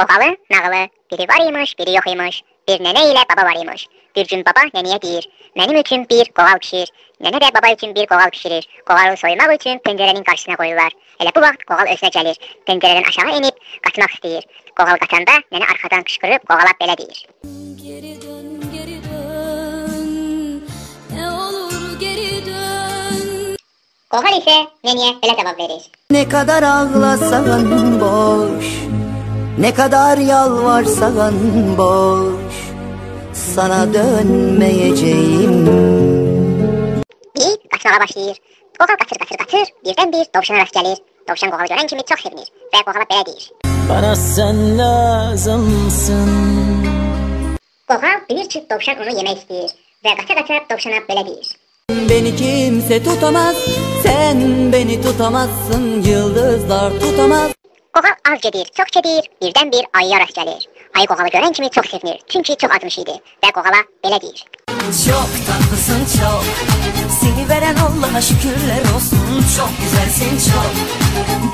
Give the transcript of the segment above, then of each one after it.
Qoğalı nağılı. Biri var imiş, biri yox imiş. Bir nənə ilə baba var imiş. Bir gün baba nənəyə deyir: "Mənim üçün bir qoğal bişir." Nənə də baba üçün bir qoğal bişirir. Qoğalı soymaq üçün pəncərənin qarşısına qoyurlar. Elə bu vaxt qoğal özünə gəlir. Pəncərədən aşağı enib qaçmaq istəyir. Qoğal qaçanda nənə arxadan qışqırıb qoğala belə deyir: Geri dön, geri dön. Ne olur geri dön. Qoğal isə nənəyə belə cavab verir: Ne kadar ağlasan boş Ne kadar yalvarsan boş Sana dönmeyeceğim. Deyib qaçmağa başlayır. Qoğal qaçır, qaçır, qaçır. Birdən bir dovşana rast gəlir. Dovşan qoğalı görən kimi çox sevinir. Və qoğala belə deyir: Bana sen lazımsın. Qoğal bir çıt dovşan onu yemək istəyir və qaça-qaça dovşana belə deyir: Beni kimse tutamaz. Sen beni tutamazsın. Yıldızlar tutamaz Qoğal az gedir, çox gedir, birdən bir ayıya rast gəlir. Ayı qoğalı görən kimi çox sevinir, çünki çox acmış idi və qoğala belə deyir: Çok tatlısın çok Seni veren Allah'a şükürler olsun Çok güzelsin çok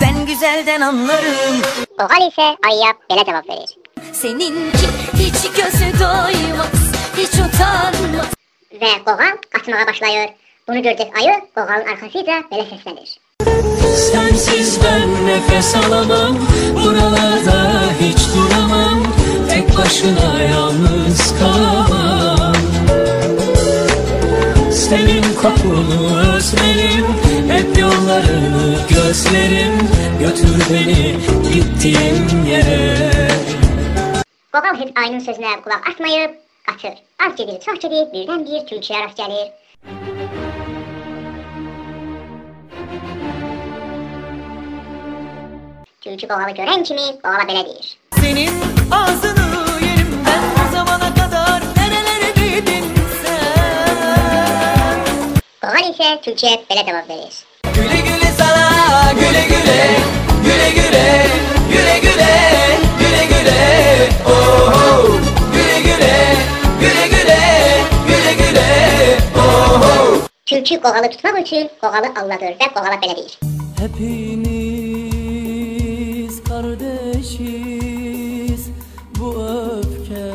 Ben güzelden anlarım Qoğal isə ayıya belə cavab verir: Seninki hiç gözü doymaz. Hiç utanmaz. Və qoğal qaçmağa başlayır. Bunu gördük ayı qoğalın arxasıca belə səslənir: Sensiz ben nefes alamam Buralarda hiç duramam Tek başına yalnız kalamam Senin kokunu özlerim Hep yollarını gözlerim Götür beni gittiğim yere Qoğal heç ayının sözünə qulaq asmayıb qaçır. Az gedir, çox gedir, birdən bir tülküyə rast gəlir. Tülkü qoğalı görən kimi qoğala belə deyir: Senin ağzını yerim ben o zamana kadar. Nerelerdeydin sen? Qoğal isə tülküyə belə cavab verir: Güle güle sana güle güle Güle güle güle güle Güle güle oh oh Güle güle güle güle Güle güle oh oh Tülkü qoğalı tutmaq üçün qoğalı aldadır və qoğala belə deyir: Hepiniz kardeşiz. Bu öfke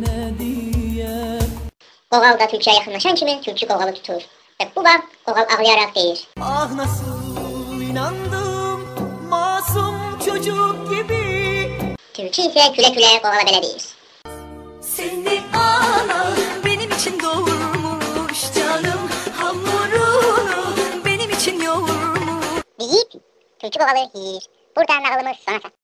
ne diye? Qoğal da tülküyə yaxınlaşan kimi? Tülkü qoğalı tutur. Və bu vaxt qoğal ağlayaraq deyir: Ah nasıl inandım? Masum çocuk gibi. Tülkü isə gülə-gülə qoğala belə deyir: Seni ana benim için doğurmuş canım. Hamurunu benim için yoğurmuş. Deyib tülkü qoğalı yeyir. Burada nağılımız sona çatdı.